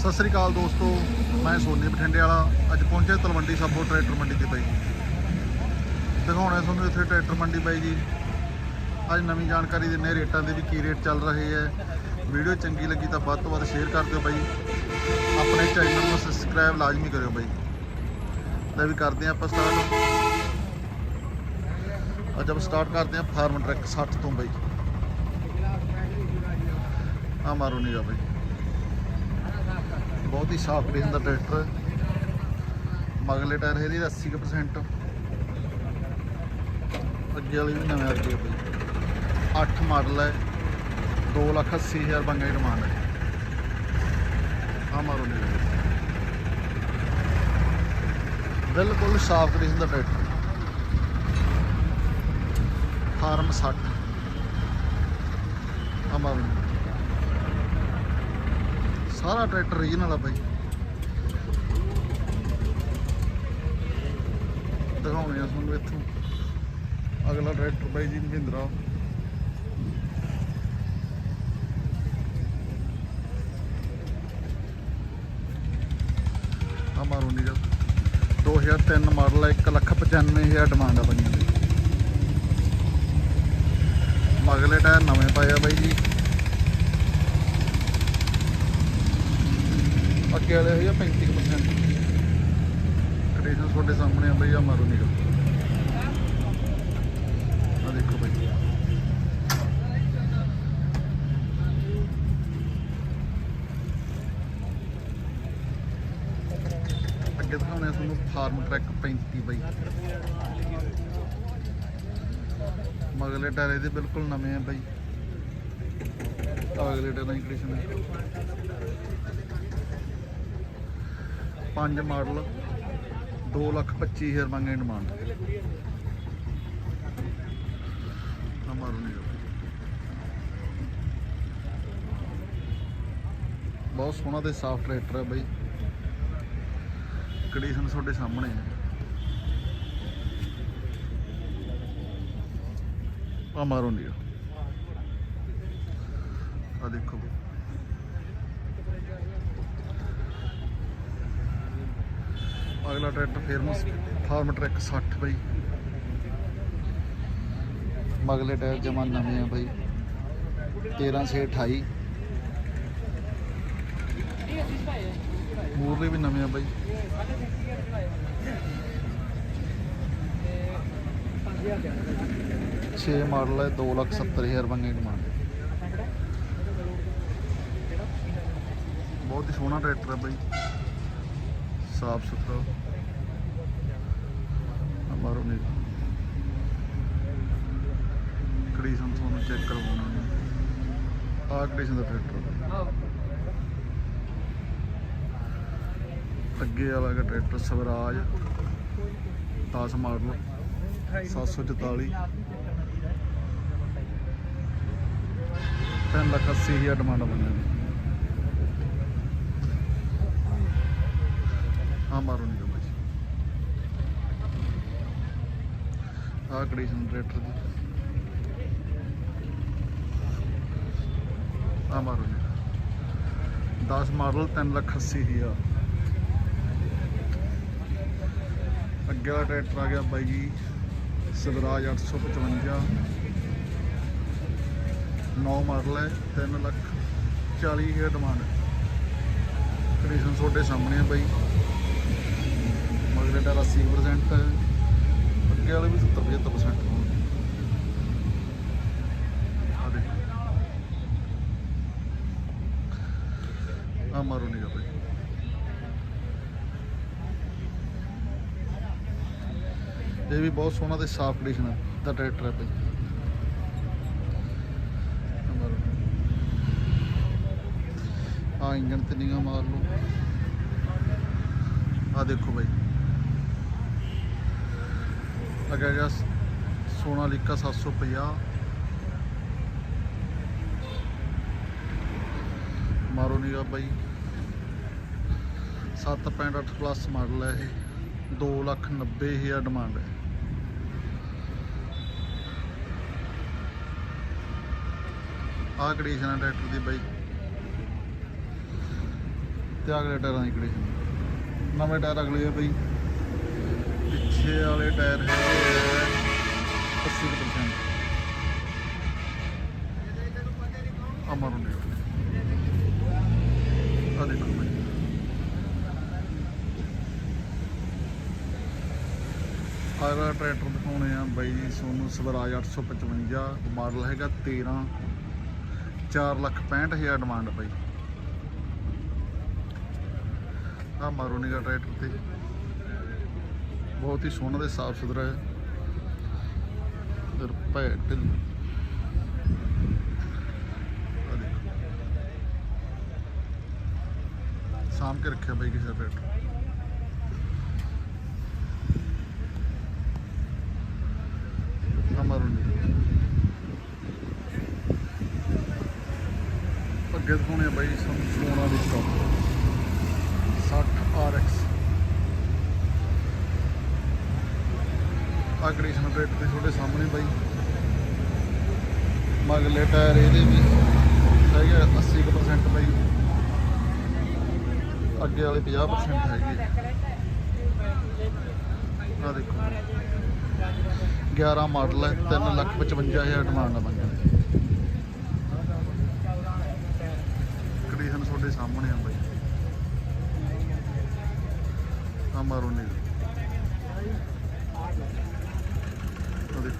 ਸਤਿ ਸ੍ਰੀ ਅਕਾਲ ਦੋਸਤੋ, ਮੈਂ ਸੋਨੀ ਬਠਿੰਡੇ ਵਾਲਾ। ਅੱਜ ਪਹੁੰਚਿਆ ਤਲਵੰਡੀ ਸਾਬੋ ਟਰੈਕਟਰ ਮੰਡੀ ਤੇ ਬਾਈ ਦਿਖਾਉਣਾ ਤੁਹਾਨੂੰ ਇੱਥੇ ਟਰੈਕਟਰ ਮੰਡੀ ਬਾਈ ਜੀ। ਅੱਜ ਨਵੀਂ ਜਾਣਕਾਰੀ ਦਿੰਨੇ ਰੇਟਾਂ ਦੇ ਵੀ ਕੀ ਰੇਟ ਚੱਲ ਰਹੇ ਹੈ। ਵੀਡੀਓ ਚੰਗੀ ਲੱਗੀ ਤਾਂ ਵੱਧ ਤੋਂ ਵੱਧ ਸ਼ੇਅਰ ਕਰ ਦਿਓ ਬਾਈ। ਆਪਣੇ ਚੈਨਲ ਨੂੰ ਸਬਸਕ੍ਰਾਈਬ ਲਾਜ਼ਮੀ ਕਰਿਓ ਬਾਈ। ਲੈ ਵੀ ਕਰਦੇ ਹਾਂ ਆਪਾਂ ਸਟਾਰਟ ਅੱਜ ਆਪਾਂ ਸਟਾਰਟ ਕਰਦੇ ਹਾਂ ਫਾਰਮ ਟਰੈਕ 60 ਤੋਂ ਬਾਈ। ਆ ਮਾਰੋ ਨਿਗਾ ਬਾਈ। ਬਹੁਤ ਹੀ ਸਾਫ਼ ਕੰਡੀਸ਼ਨ ਦਾ ਟਰੈਕਟਰ ਹੈ। ਮਗਲੇ ਟਾਇਰ ਇਹਦੀ 80% ਅੱਗੇ ਵਾਲੀ ਵੀ ਨਵੇਂ ਅੱਗੇ ਬਈ। 8 ਮਾਡਲ ਹੈ। 2 ਲੱਖ 80 ਹਜ਼ਾਰ ਬੰਗਾ ਦੀ ਡਿਮਾਂਡ ਹੈ। ਆ ਮਾਰੋ ਨੇ ਬਿਲਕੁਲ ਸਾਫ਼ ਕੰਡੀਸ਼ਨ ਦਾ ਟਰੈਕਟਰ ਫਾਰਮ 60 ਆ ਮਾਰੋ ਨਿਗਾ। ਸਾਰਾ ਟਰੈਕਟਰ ਰੀਜਨਲ ਆ ਬਾਈ। ਦਿਖਾਉਣੇ ਆ ਤੁਹਾਨੂੰ ਇੱਥੋਂ। ਅਗਲਾ ਟਰੈਕਟਰ ਬਾਈ ਜੀ ਮਹਿੰਦਰਾ। ਆ ਮਾਰੋ ਨਿਗਾ 2003 ਮਾਡਲ ਹੈ 195000 ਡਿਮਾਂਡ ਆ ਬਾਈਆਂ ਦੀ ਮਗਲੇ ਟਾਇਰ ਨਵੇਂ ਪਾਇਆ ਬਾਈ ਜੀ। ਅੱਗੇ ਵਾਲੇ ਹੋਇਆ ਆ 35% ਕੰਡੀਸ਼ਨ ਤੁਹਾਡੇ ਸਾਹਮਣੇ ਆ ਬਈ ਆ ਮਾਰੋ ਨਿਕਲ। ਆ ਦੇਖੋ ਬਈ। ਅੱਗੇ ਦਿਖਾਉਣੇ ਤੁਹਾਨੂੰ ਫਾਰਮ ਟਰੈਕ 35 ਬਈ। ਮਗਲੇ ਟਾਇਰ ਇਹਦੇ ਬਿਲਕੁਲ ਨਵੇਂ ਆ ਬਈ। ਅਗਲੇ ਟਾਇਰਾਂ ਦੀ ਕੰਡੀਸ਼ਨ ਹੈ ਪੰਜ ਮਾਡਲ 2 ਲੱਖ 25 ਹਜ਼ਾਰ ਮੰਗੇ ਡਿਮਾਂਡ ਹਮਾਰੋ ਨਹੀਂ ਬਹੁਤ ਸੋਹਣਾ ਤੇ ਸਾਫ਼ ਟਰੈਕਟਰ ਹੈ ਬਾਈ। ਕੰਡੀਸ਼ਨ ਤੁਹਾਡੇ ਸਾਹਮਣੇ ਹੈ ਆ ਮਾਰੋ ਨਹੀਂ ਆ ਦੇਖੋ ਬਈ ਅਗਲਾ ਟਰੈਕਟਰ ਫੇਰਮਸ ਫਾਰਮ ਟਰੈਕ 60 ਬਈ। ਮਗਲੇ ਟਾਇਰ ਜਮਾ ਨਵੇਂ ਆ ਬਈ। 13 ਸੇ 28 ਮੂਰਲੇ ਵੀ ਨਵੇਂ ਆ ਬਈ। ਛੇ ਮਾਡਲ ਹੈ 2 ਲੱਖ 70 ਹਜ਼ਾਰ ਬੰਗੇ ਡਿਮਾਂਡ ਬਹੁਤ ਹੀ ਸੋਹਣਾ ਟਰੈਕਟਰ ਹੈ ਬਈ। ਸਾਫ਼ ਸੁਥਰਾ। ਮਾਰੋ ਨਹੀਂ। ਕੰਡੀਸ਼ਨ ਤੁਹਾਨੂੰ ਚੈੱਕ ਕਰਵਾਉਣਾ ਆਹ ਕੰਡੀਸ਼ਨ ਦਾ ਟਰੈਕਟਰ ਅੱਗੇ ਵਾਲਾ ਹੈਗਾ ਟਰੈਕਟਰ ਸਵਰਾਜ। 10 ਮਾਡਲ। 744 ਤਿੰਨ ਲੱਖ 80 ਹਜ਼ਾਰ ਡਿਮਾਂਡ ਬਣਿਆ ਹਾਂ ਮਾਰੋ ਨਹੀਂ ਬਾਈ ਆਹ ਕੰਡੀਸ਼ਨ ਟਰੈਕਟਰ ਦੀ। ਆ ਮਾਰੋ ਜੀ। 10 ਮਾਡਲ 3 ਲੱਖ 80 ਹਜ਼ਾਰ। ਅੱਗੇ ਵਾਲਾ ਟਰੈਕਟਰ ਆ ਗਿਆ ਬਾਈ ਜੀ, ਸਵਰਾਜ 855 9 ਮਾਡਲ ਹੈ 3 ਲੱਖ 40 ਹਜ਼ਾਰ ਡਿਮਾਂਡ ਕੰਡੀਸ਼ਨ ਤੁਹਾਡੇ ਸਾਹਮਣੇ ਹੈ ਬਾਈ। ਮਗਲੇ ਦਾ 80% ਅੱਗੇ ਵਾਲੇ ਵੀ 70 75% ਆ ਮਾਰੋ ਨਿਗਾ ਭਾਈ ਇਹ ਵੀ ਬਹੁਤ ਸੋਹਣਾ ਤੇ ਸਾਫ਼ ਕੰਡੀਸ਼ਨ ਦਾ ਟਰੈਕਟਰ ਹੈ ਭਾਈ ਆ ਇੰਜਨ ਤੇ ਨਿਗਾ ਮਾਰ ਲਓ। ਆ ਦੇਖੋ ਭਾਈ ਅਗਰ ਗਿਆ ਸੋਨਾਲੀਕਾ 750 ਮਾਰੋ ਨੀਗਾ ਬਾਈ। 7.8 ਪਲੱਸ ਮਾਡਲ ਹੈ ਇਹ। 2 ਲੱਖ 90 ਹਜ਼ਾਰ ਡਿਮਾਂਡ ਹੈ। ਆਹ ਕੰਡੀਸ਼ਨ ਹੈ ਟਰੈਕਟਰ ਦੀ ਬਾਈ। ਤੇ ਅਗਲੇ ਟਾਇਰਾਂ ਦੀ ਕੰਡੀਸ਼ਨ ਨਵੇਂ ਟਾਇਰ ਅਗਲੇ ਆ ਬਈ। ਪਿੱਛੇ ਵਾਲੇ ਟਾਇਰ ਹੈ 80% ਅਮਰ ਨੇ ਆ ਦੇਖੋ ਬਈ ਆਰਾ ਟਰੈਕਟਰ ਦਿਖਾਉਣੇ ਆ ਬਾਈ ਜੀ, ਸੋਨੂੰ ਸਵਰਾਜ 855 ਮਾਡਲ ਹੈਗਾ 13 4 ਲੱਖ 65 ਹਜ਼ਾਰ ਡਿਮਾਂਡ ਬਾਈ। ਆ ਮਾਰੋਨੀ ਦਾ ਟਰੈਕਟਰ ਤੇ। ਬਹੁਤ ਹੀ ਸੋਹਣਾ ਤੇ ਸਾਫ਼ ਸੁਥਰਾ ਹੈ। ਰੁਪਏ ਢਿੱਲ ਆ ਸਾਂਭ ਕੇ ਰੱਖਿਆ ਬਾਈ ਕਿਸੇ ਦਾ ਟਰੈਕਟਰ ਅਮਰੁੰਡੀ ਅੱਗੇ ਦਿਖਾਉਣੇ ਆ ਬਾਈ ਸਾਨੂੰ ਸੋਨਾ ਦੀ ਸ਼ੌਪ 60 RX ਆ ਤੇ ਤੁਹਾਡੇ ਸਾਹਮਣੇ ਬਾਈ। ਮਗਲੇ ਟਾਇਰ ਇਹਦੇ ਵੀ। ਹੈਗੇ 80% ਬਾਈ। ਅੱਗੇ ਵਾਲੇ 50% ਹੈਗੇ ਆ। ਦੇਖੋ। 11 ਮਾਡਲ ਹੈ 3 ਲੱਖ 55000 ਡਿਮਾਂਡ ਆ ਬੰਦੇ ਕੰਡੀਸ਼ਨ ਤੁਹਾਡੇ ਸਾਹਮਣੇ ਆ ਬਾਈ। ਆ ਮਾਰੋ ਨਹੀਂ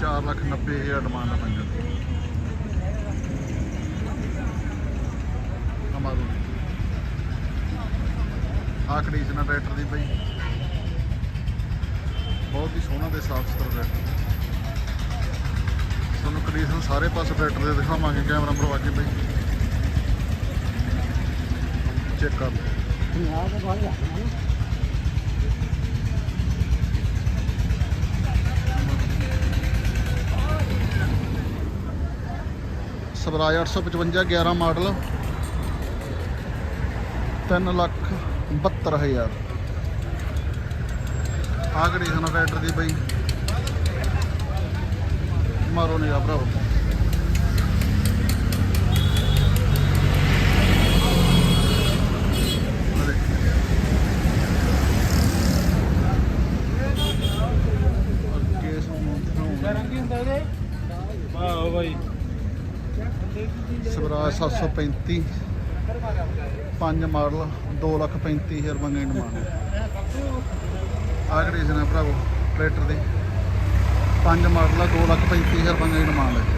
4 ਲੱਖ 90 ਹਜ਼ਾਰ ਡਿਮਾਂਡ ਆ ਪੰਜਾਂ ਦੀ। ਹਮਾਰੂ ਆ ਕੰਡੀਸ਼ਨ ਟਰੈਕਟਰ ਦੀ ਬਾਈ। ਬਹੁਤ ਹੀ ਸੋਹਣਾ ਤੇ ਸਾਫ਼ ਸੁਥਰਾ ਟਰੈਕਟਰ ਤੁਹਾਨੂੰ ਕੰਡੀਸ਼ਨ ਸਾਰੇ ਪਾਸੇ ਟਰੈਕਟਰ ਦੇ ਦਿਖਾਵਾਂਗੇ ਕੈਮਰਾ ਮਰਵਾ ਕੇ ਬਾਈ। ਚੈੱਕ ਕਰ ਲਓ। ਸਵਰਾਜ 855 11 ਮਾਡਲ 3 ਲੱਖ 72 ਹਜ਼ਾਰ। ਆ ਕੰਡੀਸ਼ਨ ਆ ਟਰੈਕਟਰ ਦੀ ਬਈ। ਮਾਰੋ ਭਰਾਓ ਆ ਦੇਖੋ। ਅੱਗੇ ਤੁਹਾਨੂੰ ਦਿਖਾਉਂਗਾ ਵਾਹ ਬਾਈ। ਸਵਰਾਜ 735 ਪੰਜ ਮਾਡਲ 2 ਲੱਖ 35 ਹਜ਼ਾਰ ਮੰਗੇ ਡਿਮਾਂਡ। ਆ ਕੰਡੀਸ਼ਨ ਭਰਾਵੋ, ਟਰੈਕਟਰ ਦੇ। ਪੰਜ ਮਾਡਲ ਆ 2 ਲੱਖ 35 ਹਜ਼ਾਰ ਮੰਗੇ ਡਿਮਾਂਡ ਹੈ।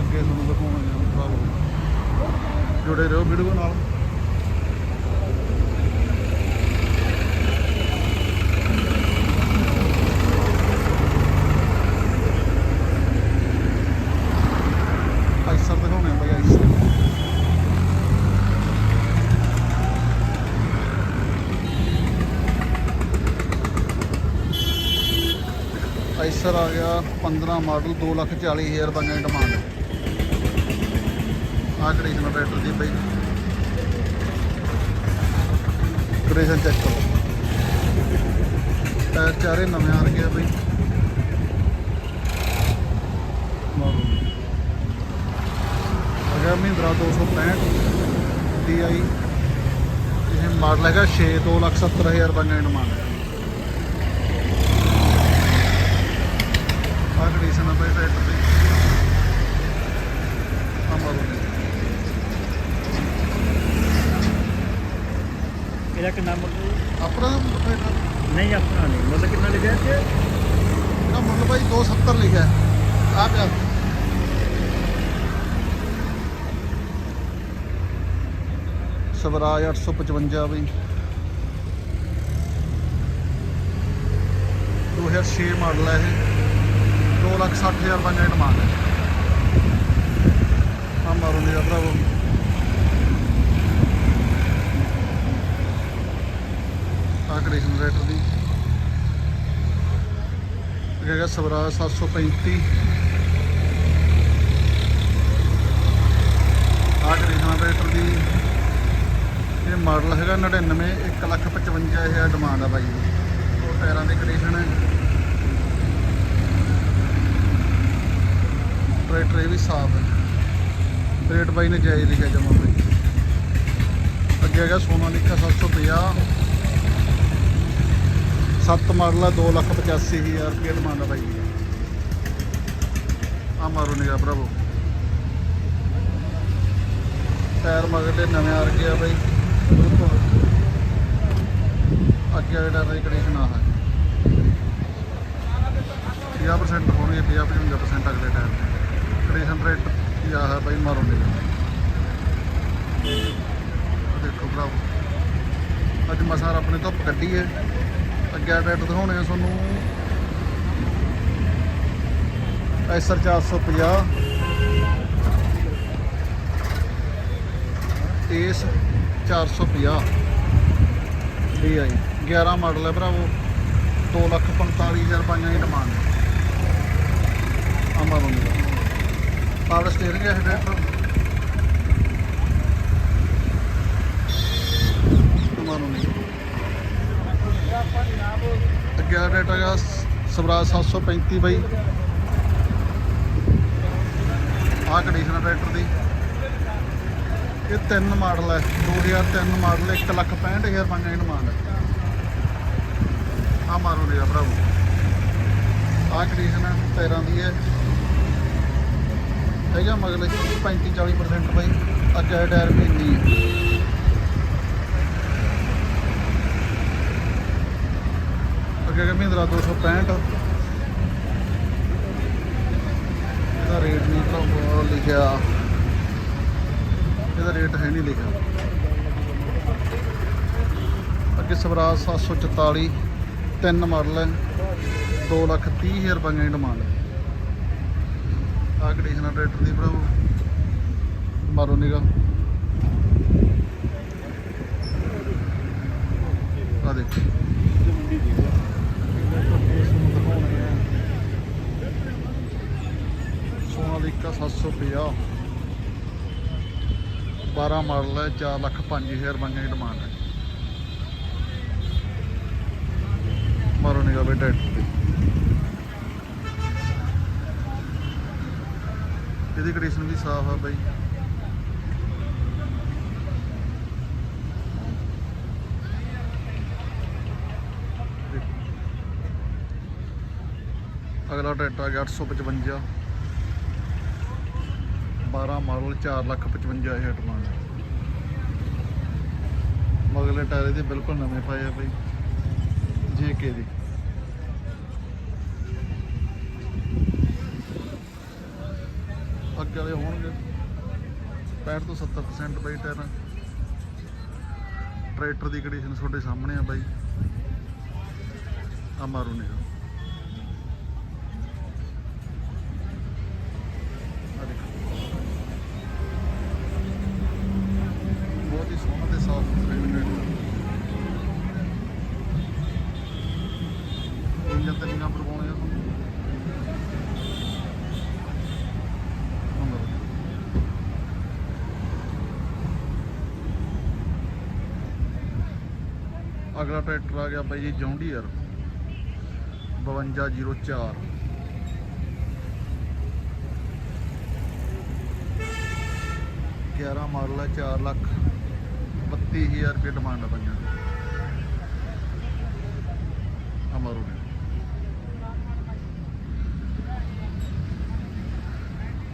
ਅੱਗੇ ਤੁਹਾਨੂੰ ਦਿਖਾਉਣਾ ਭਰਾਵੋ। ਜੁੜੇ ਰਹੋ ਵੀਡੀਓ ਨਾਲ ਆਈਸਰ ਦਿਖਾਉਣੇ ਆ ਬਾਈ ਆਈਸਰ ਆਈਸਰ ਆ ਗਿਆ 15 ਮਾਡਲ 2 ਲੱਖ 40 ਹਜ਼ਾਰ ਰੁਪਏ ਦੀ ਡਿਮਾਂਡ ਹੈ। ਆ ਕੰਡੀਸ਼ਨ ਟਰੈਕਟਰ ਦੀ ਬਾਈ। ਕੰਡੀਸ਼ਨ ਚੈੱਕ ਕਰੋ। ਟਾਇਰ ਚਾਰੇ ਨਵੇਂ ਆ ਗਏ ਆ ਬਾਈ। ਮਾਰੋ ਹੈਗਾ ਮਹਿੰਦਰਾ 265 DI ਇਹ ਮਾਡਲ ਹੈਗਾ 6 2 ਲੱਖ 70 ਹਜ਼ਾਰ ਰੁਪਏ ਦੀ ਡਿਮਾਂਡ ਹੈ। ਆ ਕੰਡੀਸ਼ਨ ਆ ਬਾਈ ਟਰੈਕਟਰ ਦੀ। ਆ ਮਾਰੋ ਇਹਦਾ ਕਿੰਨਾ ਮੁੱਲ ਆਪਣਾ ਟਰੈਕਟਰ ਨਹੀਂ ਆਪਣਾ ਨਹੀਂ। ਮੁੱਲ ਕਿੰਨਾ ਲਿਖਿਆ ਇੱਥੇ? ਇਹਦਾ ਮੁੱਲ ਬਾਈ 270 ਲਿਖਿਆ। ਆ ਪਿਆ। ਸਵਰਾਜ 855 ਬਈ। 2006 ਮਾਡਲ ਹੈ ਇਹ। 260000 ਹਜ਼ਾਰ ਦੀ ਡਿਮਾਂਡ ਹੈ ਆ ਮਾਰੋ ਮੇਰਾ ਭਰਾਵੋ। ਆ ਕੰਡੀਸ਼ਨ ਰੇਟਰ ਦੀ। ਇਹ ਹੈਗਾ ਸਵਰਾਜ 735 ਆ ਕੰਡੀਸ਼ਨ ਰੇਟਰ ਦੀ। ਇਹ ਮਾਡਲ ਹੈਗਾ 99 155000 ਡਿਮਾਂਡ ਆ ਬਾਈ ਦੀ ਉਹ ਟਾਇਰਾਂ ਦੇ ਕੰਡੀਸ਼ਨ ਹੈ ਟਰੈਕਟਰ ਇਹ ਵੀ ਸਾਫ਼ ਹੈ। ਰੇਟ ਬਾਈ ਨੇ ਜਾਇਜ਼ ਲਿਖਿਆ ਜਮਾ ਬਾਈ ਅੱਗੇ ਹੈਗਾ ਸੋਨਾਲੀਕਾ 750 ਸੱਤ ਮਾਡਲ ਆ 285000 ਰੁਪਏ ਡਿਮਾਂਡ ਆ ਬਾਈ। ਆ ਮਾਰੋ ਨਿਗਾ ਭਰਾਵੋ। ਟਾਇਰ ਮਗਰਲੇ ਨਵੇਂ ਆ ਰਹੇ ਆ ਬਾਈ। ਅੱਗੇ ਵਾਲੇ ਟਾਇਰ ਦੀ ਕੰਡੀਸ਼ਨ ਆ ਹੈ। 50% ਹੋਣਗੇ 50 55% ਅਗਲੇ ਟਾਇਰ ਦੇ। ਕੰਡੀਸ਼ਨ ਰੇਟ ਕੀ ਆ ਹੈ ਬਾਈ ਮਾਰੋ ਨਿਗਾ ਦੇਖੋ ਭਰਾਵੋ, ਅੱਜ ਮਸਾਰ ਆਪਣੇ ਧੁੱਪ ਕੱਢੀ ਹੈ। ਅੱਗੇ ਰੇਟ ਦਿਖਾਉਣੇ ਆ ਤੁਹਾਨੂੰ। ਐਸਰ 450 ਏਸ 450 ਡੀ ਆਈ 11 ਮਾਡਲ ਹੈ ਭਰਾਵੋ। 245000 ਰੁਪਈਆ ਦੀ ਡਿਮਾਂਡ ਹੈ ਆਮਾ ਪਾਵਰ ਸਟੀਅਰਿੰਗ ਹੈ ਟਰੈਕਟਰ ਤੁਹਾਨੂੰ ਨਹੀਂ ਅੱਗੇ ਦਾ ਰੇਟ ਹੈਗਾ ਸਵਰਾਜ 735 ਬਾਈ। ਆਹ ਕੰਡੀਸ਼ਨ ਟਰੈਕਟਰ ਦੀ। ਇਹ ਤਿੰਨ ਮਾਡਲ ਹੈ 2003 ਮਾਡਲ 165000 ਲੱਖ ਦੀ ਡਿਮਾਂਡ ਹੈ। ਆ ਮਾਰੋ ਲਿਆ ਭਰਾਵੋ ਆਹ ਕੰਡੀਸ਼ਨ ਹੈ ਟਾਇਰਾਂ ਦੀ ਹੈ। ਹੈਗਾ ਮਗਲੇ 35 40% ਬਾਈ। ਅੱਗੇ ਵਾਲੇ ਟਾਇਰ ਵੀ ਇੰਨੀ ਹੈ ਅੱਗੇ ਹੈਗਾ ਮਹਿੰਦਰਾ 265 ਇਹਦਾ ਰੇਟ ਨਹੀਂ ਤਾਂ ਲਿਖਿਆ। ਇਹਦਾ ਰੇਟ ਹੈ ਨਹੀਂ ਲਿਖਿਆ। ਅੱਗੇ ਸਵਰਾਜ 744 ਤਿੰਨ ਮਾਡਲ ਹੈ। 2 ਲੱਖ 30 ਹਜ਼ਾਰ ਰੁਪਏ ਦੀ ਡਿਮਾਂਡ ਹੈ। ਆ ਕੰਡੀਸ਼ਨਰ ਟਰੈਕਟਰ ਦੀ ਭਰਾਵੋ। ਮਾਰੋ ਨਿਗਾ ਆ ਦੇਖੋ ਸੋਨਾਲੀਕਾ 750 12 ਮਾਡਲ ਹੈ 4 ਲੱਖ 5000 ਰੁਪਏ ਦੀ ਡਿਮਾਂਡ ਹੈ ਮਾਰੋ ਨਿਗਾ ਬੇ ਟਰੈਕਟਰ ਦੀ। ਇਹਦੀ ਕੰਡੀਸ਼ਨ ਵੀ ਸਾਫ਼ ਆ ਬਾਈ। ਅਗਲਾ ਟਰੈਕਟਰ ਆ ਗਿਆ 855 12 ਮਾਡਲ 4 ਲੱਖ 55 ਹਜ਼ਾਰ ਡਿਮਾਂਡ ਮਗਲੇ ਟਾਇਰ ਇਹਦੇ ਬਿਲਕੁਲ ਨਵੇਂ ਪਾਏ ਆ ਬਾਈ। ਜੇਕੇ ਦੀ। ਅੱਗੇ ਵਾਲੇ ਹੋਣਗੇ। 65 ਤੋਂ 70% ਬਾਈ ਟਾਇਰ ਟਰੈਕਟਰ ਦੀ ਕੰਡੀਸ਼ਨ ਤੁਹਾਡੇ ਸਾਹਮਣੇ ਆ ਬਾਈ। ਆ ਮਾਰੂ ਨੇ ਬਹੁਤ ਹੀ ਸੋਹਣਾ ਤੇ ਸਾਫ਼ ਸੁਥਰਾ ਟਰੈਕਟਰ ਇੰਜਨ ਤੇ ਨਿਗਾਹ ਪਰਵਾਉਣੇ ਆ ਤੁਹਾਨੂੰ ਅੰਦਰ ਅਗਲਾ ਟਰੈਕਟਰ ਆ ਗਿਆ ਬਾਈ ਜੀ ਜੌਂਡੀਅਰ 5204 11 ਮਾਡਲ ਹੈ 4 ਲੱਖ 32000 ਰੁਪਏ ਡਿਮਾਂਡ ਆ ਪੰਜਾਂ ਦੀ। ਅਮਰੂ ਨੇ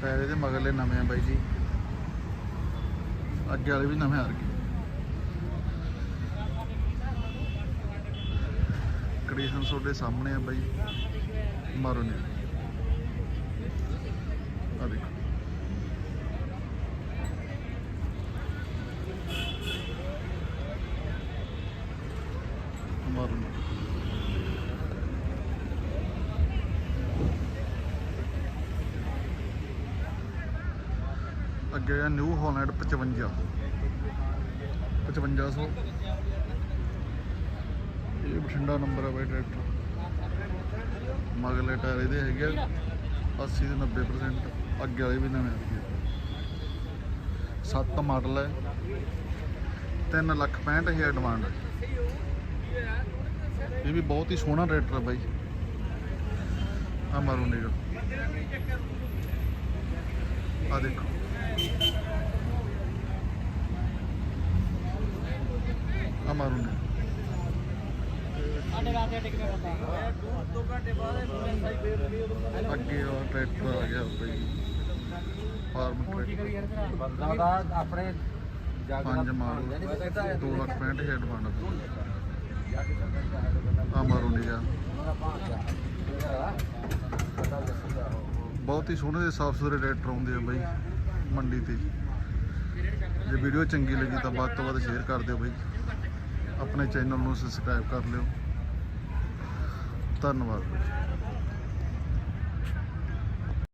ਟਾਇਰ ਦੇ ਮਗਰਲੇ ਨਵੇਂ ਆ ਬਾਈ ਜੀ। ਅੱਗੇ ਵਾਲੇ ਵੀ ਨਵੇਂ ਆ ਰਹੇ ਕੰਡੀਸ਼ਨ ਤੁਹਾਡੇ ਸਾਹਮਣੇ ਆ ਬਾਈ। ਮਾਰੋ ਨੇ ਆ ਦੇਖੋ। ਅੱਗੇ ਆ ਨਿਊ ਹਾਲੈਂਡ 55 5500 ਬਠਿੰਡਾ ਨੰਬਰ ਹੈ ਬਾਈ ਟਰੈਕਟਰ। ਮਗਲੇ ਟਾਇਰ ਇਹਦੇ ਹੈਗੇ ਆ 80 ਤੋਂ 90% ਅੱਗੇ ਵਾਲੇ ਵੀ ਨਵੇਂ ਆ। ਸੱਤ ਮਾਡਲ ਹੈ 3 ਲੱਖ 65 ਹਜ਼ਾਰ ਡਿਮਾਂਡ ਹੈ ਇਹ ਵੀ ਬਹੁਤ ਹੀ ਸੋਹਣਾ ਟਰੈਕਟਰ ਹੈ ਬਾਈ। ਆ ਮਾਰੂ ਨੀਗਾ ਆ ਦੇਖੋ। ਆ ਮਾਰੂ ਨੀ ਸਾਡੇ ਰਾਤ ਦੇ ਟਿਕਟ ਕਰਦਾ ਦੋ ਘੰਟੇ ਬਾਅਦ ਸਾਈ ਫੇਰ ਅੱਗੇ ਉਹ ਟਰੈਕਟਰ ਆ ਗਿਆ ਬਾਈ। Farm tractor. ਬੰਦਾ ਦਾ ਆਪਣੇ ਪੰਜ 2 ਲੱਖ 65 ਹਜ਼ਾਰ ਆ ਮਾਰੂ ਨੀਗਾ ਬਹੁਤ ਹੀ ਸੋਹਣੇ ਸਾਫ਼ ਸੁਥਰੇ ਟਰੈਕਟਰ ਆਉਂਦੇ ਆ ਬਾਈ ਮੰਡੀ ਤੇ। ਜੇ ਵੀਡੀਓ ਚੰਗੀ ਲੱਗੀ ਤਾਂ ਵੱਧ ਤੋਂ ਵੱਧ ਸ਼ੇਅਰ ਕਰ ਦਿਓ ਬਾਈ। ਆਪਣੇ ਚੈਨਲ ਨੂੰ ਸਬਸਕ੍ਰਾਈਬ ਕਰ ਲਿਓ। ਧੰਨਵਾਦ।